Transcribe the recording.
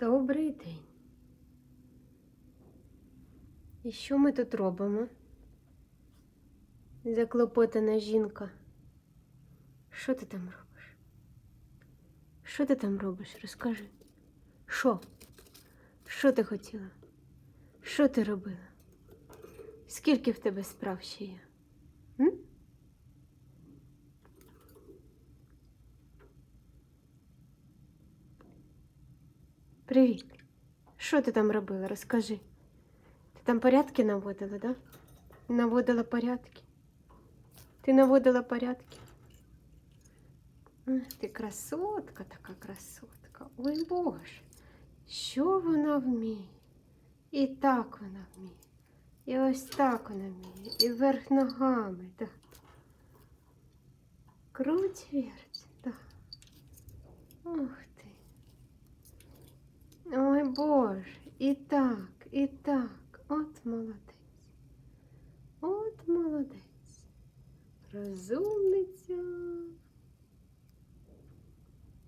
Добрий день. І що ми тут робимо? Заклопотана жінка. Що ти там робиш? Що ти там робиш? Розкажи. Що? Що ти хотіла? Що ти робила? Скільки в тебе справ ще є? Привіт. Що ти там робила? Розкажи. Ти там порядки наводила, да? Наводила порядки. Ти наводила порядки. Ти красотка, така красотка. Ой Боже, що вона вміє? І так вона вміє. І ось так вона вміє. І вверх ногами, так. Круть верть, так. Ух ти. Ой Боже, і так, і так. От молодець. От молодець. Розумниця.